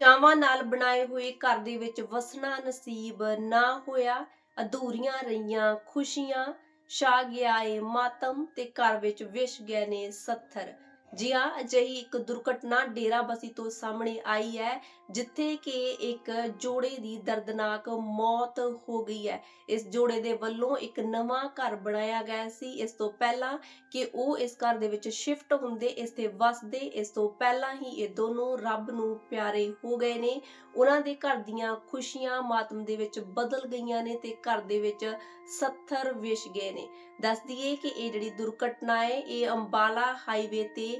ਚਾਵਾਂ ਨਾਲ ਬਣਾਏ ਹੋਏ ਘਰ ਦੇ ਵਿੱਚ ਵਸਣਾ ਨਸੀਬ ਨਾ ਹੋਇਆ, ਅਧੂਰੀਆਂ ਰਹੀਆਂ, ਖੁਸ਼ੀਆਂ ਛਾ ਗਿਆ ਏ ਮਾਤਮ ਤੇ ਘਰ ਵਿੱਚ ਵਿਸ਼ ਗਏ ਨੇ 70 ਜੀ ਹਾਂ, ਅਜਿਹੀ ਇੱਕ ਦੁਰਘਟਨਾ ਡੇਰਾਬਸੀ ਤੋਂ ਸਾਹਮਣੇ ਆਈ ਹੈ, ਜਿੱਥੇ ਕਿ ਇੱਕ ਜੋੜੇ ਦੀ ਦਰਦਨਾਕ ਮੌਤ ਹੋ ਗਈ ਹੈ। ਇਸ ਜੋੜੇ ਦੇ ਵੱਲੋਂ ਇੱਕ ਨਵਾਂ ਘਰ ਬਣਾਇਆ ਗਿਆ ਸੀ। ਇਸ ਤੋਂ ਪਹਿਲਾਂ ਕਿ ਉਹ ਇਸ ਘਰ ਦੇ ਵਿੱਚ ਸ਼ਿਫਟ ਹੁੰਦੇ, ਇਸ ਤੇ ਵਸਦੇ, ਇਸ ਤੋਂ ਪਹਿਲਾਂ ਹੀ ਇਹ ਦੋਨੋਂ ਰੱਬ ਨੂੰ ਪਿਆਰੇ ਹੋ ਗਏ ਨੇ। ਉਹਨਾਂ ਦੇ ਘਰ ਦੀਆਂ ਖੁਸ਼ੀਆਂ ਮਾਤਮ ਦੇ ਵਿੱਚ ਬਦਲ ਗਈਆਂ ਨੇ ਤੇ ਘਰ ਦੇ ਵਿੱਚ 70 ਵਿਛ ਗਏ ਨੇ। ਦੱਸ ਦਈਏ ਕਿ ਇਹ ਜਿਹੜੀ ਦੁਰਘਟਨਾ ਹੈ, ਇਹ ਅੰਬਾਲਾ ਹਾਈਵੇ ਤੇ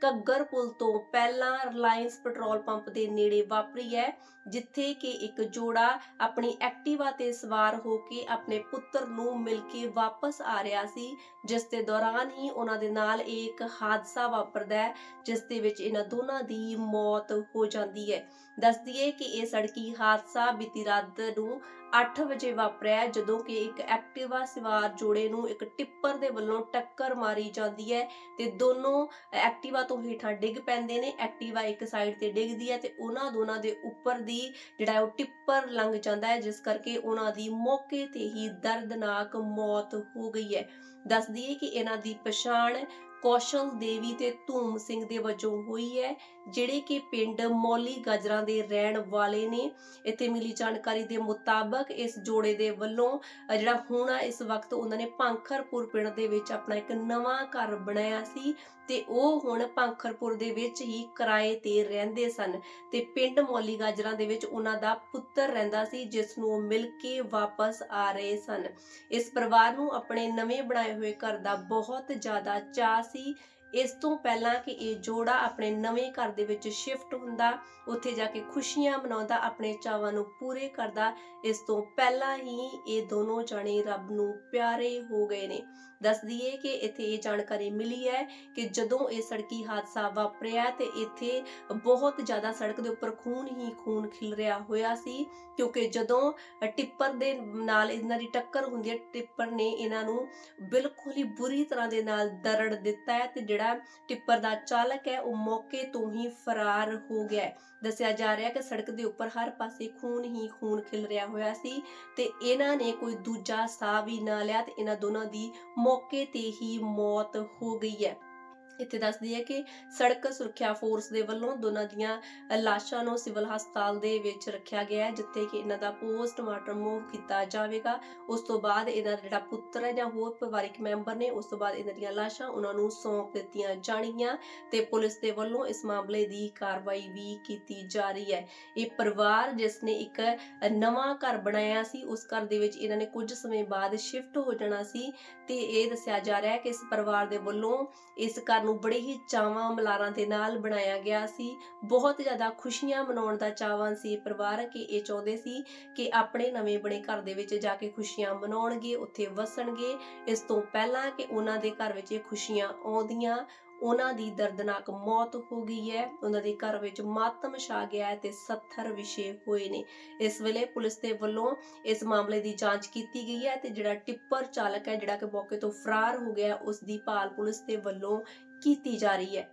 ਕੱਗਰ ਪੁਲ ਤੋਂ ਪਹਿਲਾਂ ਰਿਲਾਇੰਸ ਪੈਟਰੋਲ ਪੰਪ ਦੇ ਨੇੜੇ ਵਾਪਰੀ ਹੈ, ਜਿੱਥੇ ਕਿ ਇੱਕ ਜੋੜਾ ਆਪਣੀ ਐਕਟਿਵਾ ਤੇ ਸਵਾਰ ਹੋ ਕੇ ਆਪਣੇ ਪੁੱਤਰ ਨੂੰ ਮਿਲ ਕੇ ਵਾਪਸ ਆ ਰਿਹਾ ਸੀ, ਜਿਸ ਦੇ ਦੌਰਾਨ ਹੀ ਉਹਨਾਂ ਦੇ ਨਾਲ ਇਹ ਇੱਕ ਹਾਦਸਾ ਵਾਪਰਦਾ ਹੈ, ਜਿਸ ਦੇ ਵਿੱਚ ਇਹਨਾਂ ਦੋਨਾਂ ਦੀ ਮੌਤ ਹੋ ਜਾਂਦੀ ਹੈ। ਦੱਸ ਦਈਏ ਕਿ ਇਹ ਸੜਕੀ ਹਾਦਸਾ ਬੀਤੀ ਰਾਤ ਨੂੰ 8 ਵਜੇ ਵਾਪਰਿਆ ਜਦੋਂ ਕਿ ਇੱਕ ਐਕਟਿਵਾ ਸਵਾਰ ਜੋੜੇ ਨੂੰ ਇੱਕ ਟਿੱਪਰ ਦੇ ਵੱਲੋਂ ਟੱਕਰ ਮਾਰੀ ਜਾਂਦੀ ਹੈ ਤੇ ਦੋਨੋਂ ਐਕਟਿਵਾ ਤੋਂ ਹੇਠਾਂ ਡਿੱਗ ਪੈਂਦੇ ਨੇ, ਐਕਟਿਵਾ ਇੱਕ ਸਾਈਡ ਤੇ ਡਿੱਗਦੀ ਹੈ ਤੇ ਉਹਨਾਂ ਦੋਨਾਂ ਦੇ ਉੱਪਰ ਦੀ ਜਿਹੜਾ ਉਹ ਟਿੱਪਰ ਲੰਘ ਜਾਂਦਾ ਹੈ, ਜਿਸ ਕਰਕੇ ਉਹਨਾਂ ਦੀ ਮੌਕੇ ਤੇ ਹੀ ਦਰਦਨਾਕ ਮੌਤ ਹੋ ਗਈ ਹੈ। ਦੱਸ ਦਈਏ ਕਿ ਇਹਨਾਂ ਦੀ ਪਛਾਣ ਕੌਸ਼ਲ ਦੇਵੀ ਤੇ ਧੂਮ ਸਿੰਘ ਦੇ ਵਜੋਂ ਹੋਈ ਹੈ, ਜਿਹੜੇ ਕਿ ਪਿੰਡ ਮੌਲੀ ਗਜਰਾਂ ਦੇ ਰਹਿਣ ਵਾਲੇ ਨੇ। ਇੱਥੇ ਮਿਲੀ ਜਾਣਕਾਰੀ ਦੇ ਮੁਤਾਬਕ ਇਸ ਜੋੜੇ ਦੇ ਵੱਲੋਂ ਜਿਹੜਾ ਹੁਣ ਇਸ ਵਕਤ ਉਹਨਾਂ ਨੇ ਪਾਂਖਰਪੁਰ ਪਿੰਡ ਦੇ ਵਿੱਚ ਆਪਣਾ ਇੱਕ ਨਵਾਂ ਘਰ ਬਣਾਇਆ ਸੀ ਤੇ ਉਹ ਹੁਣ ਪਾਂਖਰਪੁਰ ਦੇ ਵਿੱਚ ਹੀ ਕਿਰਾਏ ਤੇ ਰਹਿੰਦੇ ਸਨ ਤੇ ਪਿੰਡ ਮੌਲੀ ਗਾਜਰਾਂ ਦੇ ਵਿੱਚ ਉਹਨਾਂ ਦਾ ਪੁੱਤਰ ਰਹਿੰਦਾ ਸੀ, ਜਿਸ ਨੂੰ ਉਹ ਮਿਲ ਕੇ ਵਾਪਸ ਆ ਰਹੇ ਸਨ। ਇਸ ਪਰਿਵਾਰ ਨੂੰ ਆਪਣੇ ਨਵੇਂ ਬਣਾਏ ਹੋਏ ਘਰ ਦਾ ਬਹੁਤ ਜ਼ਿਆਦਾ ਚਾਅ ਸੀ ਇਸ ਤੋਂ ਪਹਿਲਾਂ ਕਿ ਇਹ ਜੋੜਾ ਆਪਣੇ ਨਵੇਂ ਘਰ ਦੇ ਵਿੱਚ ਸ਼ਿਫਟ ਹੁੰਦਾ, ਉੱਥੇ ਜਾ ਕੇ ਖੁਸ਼ੀਆਂ ਮਨਾਉਂਦਾ, ਆਪਣੇ ਚਾਵਾਂ ਨੂੰ ਪੂਰੇ ਕਰਦਾ, ਇਸ ਤੋਂ ਪਹਿਲਾਂ ਹੀ ਇਹ ਦੋਨੋਂ ਜਾਣੇ ਰੱਬ ਨੂੰ ਪਿਆਰੇ ਹੋ ਗਏ ਨੇ। ਦੱਸ ਦਈਏ ਕਿ ਇੱਥੇ ਇਹ ਜਾਣਕਾਰੀ ਮਿਲੀ ਹੈ ਕਿ ਜਦੋਂ ਇਹ ਸੜਕੀ ਹਾਦਸਾ ਵਾਪਰਿਆ ਤੇ ਇੱਥੇ ਬਹੁਤ ਜ਼ਿਆਦਾ ਸੜਕ ਦੇ ਉੱਪਰ ਖੂਨ ਹੀ ਖੂਨ ਖਿਲ ਰਿਹਾ ਹੋਇਆ ਸੀ, ਕਿਉਂਕਿ ਜਦੋਂ ਟਿੱਪਰ ਦੇ ਨਾਲ ਇਹਨਾਂ ਦੀ ਟੱਕਰ ਹੁੰਦੀ ਹੈ, ਟਿੱਪਰ ਨੇ ਇਹਨਾਂ ਨੂੰ ਬਿਲਕੁਲ ਹੀ ਬੁਰੀ ਤਰ੍ਹਾਂ ਦੇ ਨਾਲ ਦਰੜ ਦਿੱਤਾ ਹੈ ਤੇ ਜਿਹੜਾ ਟਿੱਪਰ ਦਾ ਚਾਲਕ ਹੈ, ਉਹ ਮੌਕੇ ਤੋਂ ਹੀ ਫਰਾਰ ਹੋ ਗਿਆ ਦੱਸਿਆ ਜਾ ਰਿਹਾ ਕਿ ਸੜਕ ਦੇ ਉੱਪਰ ਹਰ ਪਾਸੇ ਖੂਨ ਹੀ ਖੂਨ ਖਿਲ ਰਿਹਾ ਹੋਇਆ ਸੀ ਤੇ ਇਹਨਾਂ ਨੇ ਕੋਈ ਦੂਜਾ ਸਾਹ ਵੀ ਨਾ ਲਿਆ ਤੇ ਇਹਨਾਂ ਦੋਨਾਂ ਦੀ ਮੌਕੇ ਤੇ ਹੀ ਮੌਤ ਹੋ ਗਈ ਹੈ। ਇੱਥੇ ਦੱਸਦੀ ਹੈ ਕਿ ਸੜਕ ਸੁਰੱਖਿਆ ਫੋਰਸ ਦੇ ਵੱਲੋਂ ਦੋਨਾਂ ਦੀਆਂ ਲਾਸ਼ਾਂ ਨੂੰ ਸਿਵਲ ਹਸਪਤਾਲ ਦੇ ਵਿੱਚ ਰੱਖਿਆ ਗਿਆ ਹੈ, ਜਿੱਥੇ ਕਿ ਇਹਨਾਂ ਦਾ ਪੋਸਟਮਾਰਟਮ ਮੂਵ ਕੀਤਾ ਜਾਵੇਗਾ। ਉਸ ਤੋਂ ਬਾਅਦ ਇਹਨਾਂ ਦਾ ਜਿਹੜਾ ਪੁੱਤਰ ਹੈ ਜਾਂ ਹੋਰ ਪਰਿਵਾਰਕ ਮੈਂਬਰ ਨੇ, ਉਸ ਤੋਂ ਬਾਅਦ ਇਹਨਾਂ ਦੀਆਂ ਲਾਸ਼ਾਂ ਉਹਨਾਂ ਨੂੰ ਸੌਂਪ ਦਿੱਤੀਆਂ ਜਾਣਗੀਆਂ ਤੇ ਪੁਲਿਸ ਦੇ ਵੱਲੋਂ ਇਸ ਮਾਮਲੇ ਦੀ ਕਾਰਵਾਈ ਵੀ ਕੀਤੀ ਜਾ ਰਹੀ ਹੈ। ਇਹ ਪਰਿਵਾਰ ਜਿਸ ਨੇ ਇੱਕ ਨਵਾਂ ਘਰ ਬਣਾਇਆ ਸੀ, ਉਸ ਘਰ ਦੇ ਵਿੱਚ ਇਹਨਾਂ ਨੇ ਕੁਝ ਸਮੇਂ ਬਾਅਦ ਸ਼ਿਫਟ ਹੋ ਜਾਣਾ ਸੀ ਤੇ ਇਹ ਦੱਸਿਆ ਜਾ ਰਿਹਾ ਹੈ ਕਿ ਇਸ ਪਰਿਵਾਰ ਦੇ ਵੱਲੋਂ ਇਸ ਘਰ ਨੂੰ ਬੜੇ ਹੀ ਚਾਵਾਂ ਮਲਾਰਾਂ ਦੇ ਨਾਲ ਬਣਾਇਆ ਗਿਆ ਸੀ। ਬਹੁਤ ਜ਼ਿਆਦਾ ਖੁਸ਼ੀਆਂ ਮਨਾਉਣ ਦਾ ਚਾਹਵਾਨ ਸੀ ਪਰਿਵਾਰ ਕਿ ਇਹ ਚਾਹੁੰਦੇ ਸੀ ਕਿ ਆਪਣੇ ਨਵੇਂ ਬਣੇ ਘਰ ਦੇ ਵਿੱਚ ਜਾ ਕੇ ਖੁਸ਼ੀਆਂ ਮਨਾਉਣਗੇ, ਉੱਥੇ ਵਸਣਗੇ। ਇਸ ਤੋਂ ਪਹਿਲਾਂ ਕਿ ਉਹਨਾਂ ਦੇ ਘਰ ਵਿੱਚ ਇਹ ਖੁਸ਼ੀਆਂ ਆਉਂਦੀਆਂ ਉਹਨਾਂ ਦੀ ਦਰਦਨਾਕ ਮੌਤ ਹੋ ਗਈ ਹੈ। ਉਹਨਾਂ ਦੇ ਘਰ ਵਿੱਚ ਮਾਤਮ ਛਾ ਗਿਆ ਹੈ ਤੇ 70 ਵਿਸ਼ੇ ਹੋਏ ਨੇ। ਇਸ ਵੇਲੇ ਪੁਲਿਸ ਦੇ ਵੱਲੋਂ ਇਸ ਮਾਮਲੇ ਦੀ ਜਾਂਚ ਕੀਤੀ ਗਈ ਹੈ ਤੇ ਜਿਹੜਾ ਟਿੱਪਰ ਚਾਲਕ ਹੈ, ਜਿਹੜਾ ਕਿ ਮੌਕੇ ਤੋਂ ਫਰਾਰ ਹੋ ਗਿਆ ਉਸ ਦੀ ਭਾਲ ਪੁਲਿਸ ਦੇ ਵੱਲੋਂ ਕੀਤੀ ਜਾ ਰਹੀ ਹੈ।